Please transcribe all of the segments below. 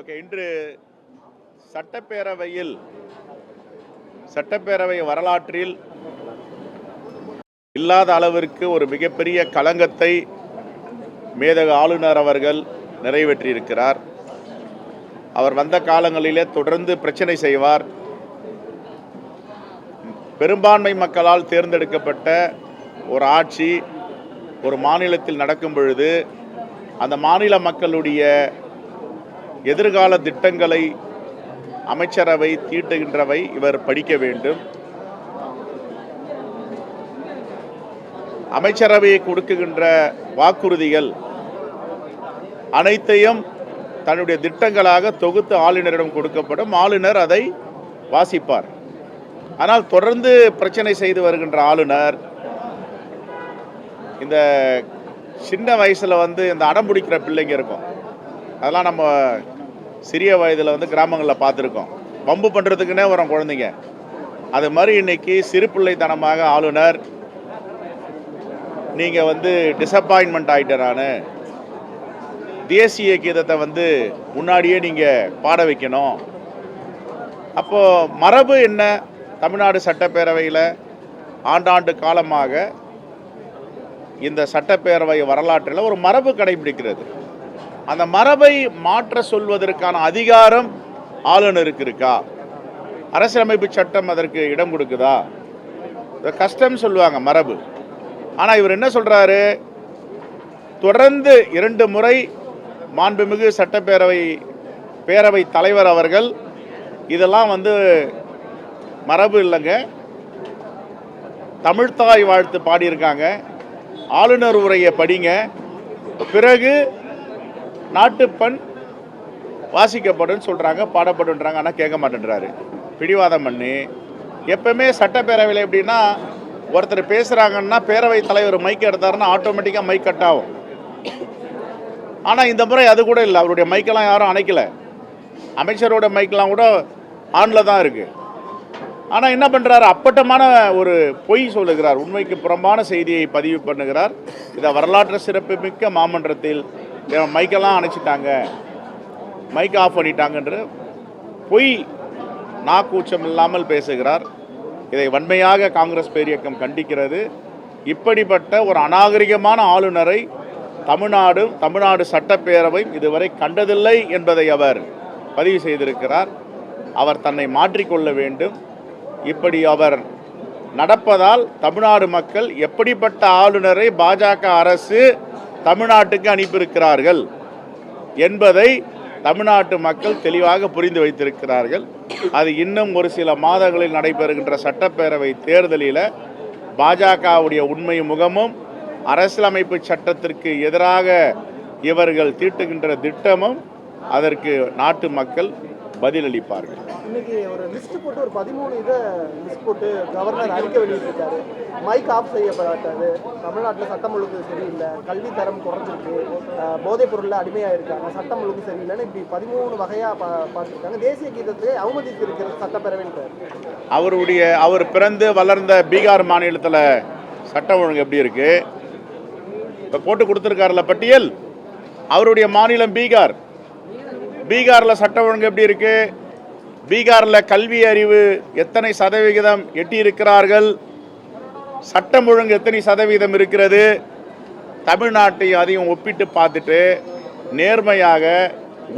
Okay இன்று சட்டப்பேரவையில் சட்டப்பேரவை வரலாற்றில் இல்லாத அளவிற்கு ஒரு மிகப்பெரிய களங்கத்தை மேதக ஆளுநர் அவர்கள் நிறைவேற்றியிருக்கிறார். அவர் வந்த காலங்களிலே தொடர்ந்து பிரச்சனை செய்வார். பெரும்பான்மை மக்களால் தேர்ந்தெடுக்கப்பட்ட ஒரு ஆட்சி ஒரு மாநிலத்தில் நடக்கும் பொழுது அந்த மாநில மக்களுடைய எதிர்கால திட்டங்களை அமைச்சரவை தீட்டுகின்றவை இவர் படிக்க வேண்டும். அமைச்சரவையை கொடுக்குகின்ற வாக்குறுதிகள் அனைத்தையும் தன்னுடைய திட்டங்களாக தொகுத்து ஆளுநரிடம் கொடுக்கப்படும். ஆளுநர் அதை வாசிப்பார். ஆனால் தொடர்ந்து பிரச்சனை செய்து வருகின்ற ஆளுநர் இந்த சின்ன வயசில் வந்து இந்த அடம் பிடிக்கிற பிள்ளைங்க இருக்கும். அதெல்லாம் நம்ம சிறிய வயதில் வந்து கிராமங்களில் பார்த்துருக்கோம். பம்பு பண்ணுறதுக்குன்னே வரும் குழந்தைங்க. அது மாதிரி இன்னைக்கு சிறுபிள்ளைத்தனமாக ஆளுநர் நீங்கள் வந்து டிசப்பாயின்மெண்ட் ஆகிட்டேன் நான். தேசிய கீதத்தை வந்து முன்னாடியே நீங்கள் பாட வைக்கணும். அப்போது மரபு என்ன? தமிழ்நாடு சட்டப்பேரவையில் ஆண்டாண்டு காலமாக இந்த சட்டப்பேரவை வரலாற்றில் ஒரு மரபு கடைபிடிக்கிறது. அந்த மரபை மாற்ற சொல்வதற்கான அதிகாரம் ஆளுநருக்கு இருக்கா அரசியலமைப்பு சட்டம் அதற்கு இடம் கொடுக்குதா? இந்த கஷ்டம் சொல்லுவாங்க மரபு. ஆனால் இவர் என்ன சொல்கிறாரு தொடர்ந்து இரண்டு முறை மாண்புமிகு சட்டப்பேரவை பேரவை தலைவர் அவர்கள் இதெல்லாம் வந்து மரபு இல்லைங்க. தமிழ்தாய் வாழ்த்து பாடியிருக்காங்க. ஆளுநர் உரையை படிங்க. பிறகு நாட்டுப்பண் வாசிக்கப்படும் சொல்கிறாங்க பாடப்படுன்றாங்க ஆனால் கேட்க மாட்டேன்றாரு. பிடிவாதம் பண்ணி. எப்பவுமே சட்டப்பேரவையில் எப்படின்னா ஒருத்தர் பேசுகிறாங்கன்னா பேரவை தலைவர் மைக் எடுத்தாருன்னா ஆட்டோமேட்டிக்காக மைக் கட் ஆகும். ஆனால் இந்த முறை அது கூட இல்லை. அவருடைய மைக்கெல்லாம் யாரும் அணைக்கலை. அமைச்சரோட மைக்கெல்லாம் கூட ஆனில் தான் இருக்குது ஆனால் என்ன பண்ணுறாரு அப்பட்டமான ஒரு பொய் சொல்லுகிறார். உண்மைக்கு புறம்பான செய்தியை பதிவு பண்ணுகிறார். இதை வரலாற்று சிறப்புமிக்க மாமன்றத்தில் மைக்கெல்லாம் அணைச்சிட்டாங்க. மைக் ஆஃப் பண்ணிட்டாங்கன்ற பொய் நாக்கூச்சம் இல்லாமல் பேசுகிறார். இதை வன்மையாக காங்கிரஸ் பேரியக்கம் கண்டிக்கிறது. இப்படிப்பட்ட ஒரு அநாகரிகமான ஆளுநரை தமிழ்நாடு தமிழ்நாடு சட்டப்பேரவை இதுவரை கண்டதில்லை என்பதை அவர் பதிவு செய்திருக்கிறார். அவர் தன்னை மாற்றிக்கொள்ள வேண்டும். இப்படி அவர் நடப்பதால் தமிழ்நாடு மக்கள் எப்படிப்பட்ட ஆளுநரை பாஜக அரசு தமிழ்நாட்டுக்கு அனுப்பியிருக்கிறார்கள் என்பதை தமிழ்நாட்டு மக்கள் தெளிவாக புரிந்து வைத்திருக்கிறார்கள். அது இன்னும் ஒரு சில மாதங்களில் நடைபெறுகின்ற சட்டப்பேரவை தேர்தலில் பாஜகவுடைய உண்மை முகமும் அரசியலமைப்பு சட்டத்திற்கு எதிராக இவர்கள் தீட்டுகின்ற திட்டமும் அதற்கு நாட்டு மக்கள் பதிலளிப்பார்கள். இன்னைக்கு ஒரு லிஸ்ட் போட்டு ஒரு பதிமூணு இதை லிஸ்ட் போட்டு கவர்னர் அறிக்கை வெளியிட்டிருக்காரு. மைக் ஆஃப் செய்யப்படாது தமிழ்நாட்டில் சட்டம் ஒழுங்கு சரியில்லை. கல்வி தரம் குறைஞ்சிருக்கு. போதைப் பொருளில் அடிமையாக இருக்காங்க சட்டம் ஒழுங்கு சரியில்லைன்னு இப்படி பதிமூணு வகையாக பா பார்த்துருக்காங்க. தேசிய கீதத்தை அவமதித்து இருக்கிறது சட்டப்பேரவைன்றார் அவருடைய அவர் பிறந்து வளர்ந்த பீகார் மாநிலத்தில் சட்டம் ஒழுங்கு எப்படி இருக்கு? இப்போ போட்டு கொடுத்துருக்காருல பட்டியல்? அவருடைய மாநிலம் பீகார். பீகாரில் சட்டம் ஒழுங்கு எப்படி இருக்கு? பீகாரில் கல்வி அறிவு எத்தனை சதவிகிதம் எட்டியிருக்கிறார்கள்? சட்டம் ஒழுங்கு எத்தனை சதவீதம் இருக்கிறது? தமிழ்நாட்டையும் அதையும் ஒப்பிட்டு பார்த்துட்டு நேர்மையாக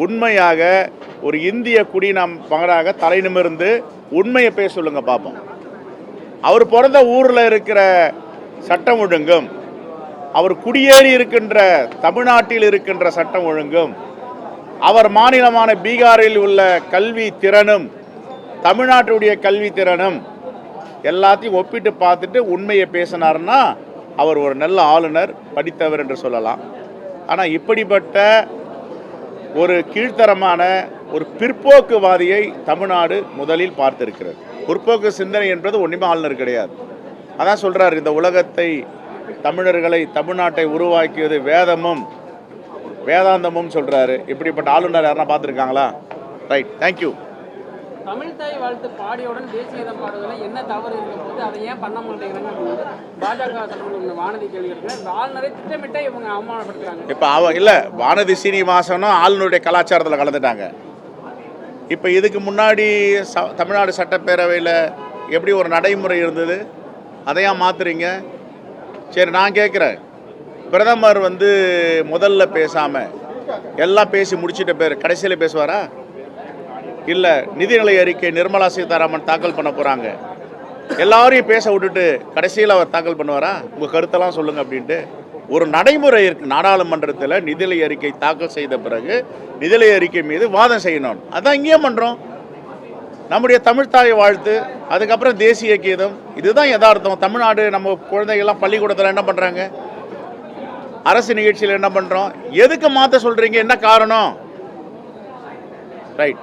உண்மையாக ஒரு இந்திய குடிநம் மகனாக தலை நிமிர்ந்து உண்மையை பேச சொல்லுங்க பார்ப்போம் அவர் பிறந்த ஊரில் இருக்கிற சட்டம் ஒழுங்கும். அவர் குடியேறி இருக்கின்ற தமிழ்நாட்டில் இருக்கின்ற சட்டம் ஒழுங்கும். அவர் மாநிலமான பீகாரில் உள்ள கல்வி திறனும் தமிழ்நாட்டுடைய கல்வி திறனும் எல்லாத்தையும் ஒப்பிட்டு பார்த்துட்டு உண்மையை பேசினார்னா அவர் ஒரு நல்ல ஆளுநர் படித்தவர் என்று சொல்லலாம். ஆனால் இப்படிப்பட்ட ஒரு கீழ்த்தரமான ஒரு பிற்போக்குவாதியை தமிழ்நாடு முதலில் பார்த்திருக்கிறது. பிற்போக்கு சிந்தனை என்பது ஒன்றுமே ஆளுநர் கிடையாது. அதான் சொல்கிறார் இந்த உலகத்தை தமிழர்களை தமிழ்நாட்டை உருவாக்கியது வேதமும் வேதாந்தமும் சொல்றாரு. இப்படிப்பட்ட ஆளுநர் யாரா பார்த்துருக்காங்களா? ரைட் தேங்க்யூ தமிழ் தாய் வாழ்த்து பாடியவுடன் தேசிய கீதம் பாடுவதில் என்ன தவறு இருக்கும் போது அதை ஏன் பண்ண மாட்டேங்கிறாங்க? பாஜக தலைவர் வானதி கேள்வி இருக்கு ஆளுநரை திட்டமிட்ட இவங்க அவமானப்படுத்துறாங்க. இப்போ அவ இல்லை வானதி சீனிவாசனும் ஆளுநருடைய கலாச்சாரத்தில் கலந்துட்டாங்க. இப்போ இதுக்கு முன்னாடி ச தமிழ்நாடு சட்டப்பேரவையில் எப்படி ஒரு நடைமுறை இருந்தது? அதையா மாத்துறீங்க? சரி நான் கேட்குறேன் பிரதமர் வந்து முதல்ல பேசாமல் எல்லாம் பேசி முடிச்சிட்ட பேர் கடைசியில் பேசுவாரா? இல்லை நிதிநிலை அறிக்கை நிர்மலா சீதாராமன் தாக்கல் பண்ண போகிறாங்க எல்லாரையும் பேச விட்டுட்டு கடைசியில் அவர் தாக்கல் பண்ணுவாரா? உங்கள் கருத்தெல்லாம் சொல்லுங்கள் அப்படின்ட்டு. ஒரு நடைமுறை இருக்கு. நாடாளுமன்றத்தில் நிதிநிலை அறிக்கை தாக்கல் செய்த பிறகு நிதிநிலை அறிக்கை மீது வாதம் செய்யணும். அதான் இங்கேயும் பண்ணுறோம் நம்முடைய தமிழ்தாய் வாழ்த்து அதுக்கப்புறம் தேசிய கீதம். இதுதான் யதார்த்தம். தமிழ்நாடு நம்ம குழந்தைகள்லாம் பள்ளிக்கூடத்தில் என்ன பண்ணுறாங்க அரசு நிகழ்ச்சியில் என்ன பண்ணுறோம் எதுக்கு மாற்ற சொல்கிறீங்க என்ன காரணம்? ரைட்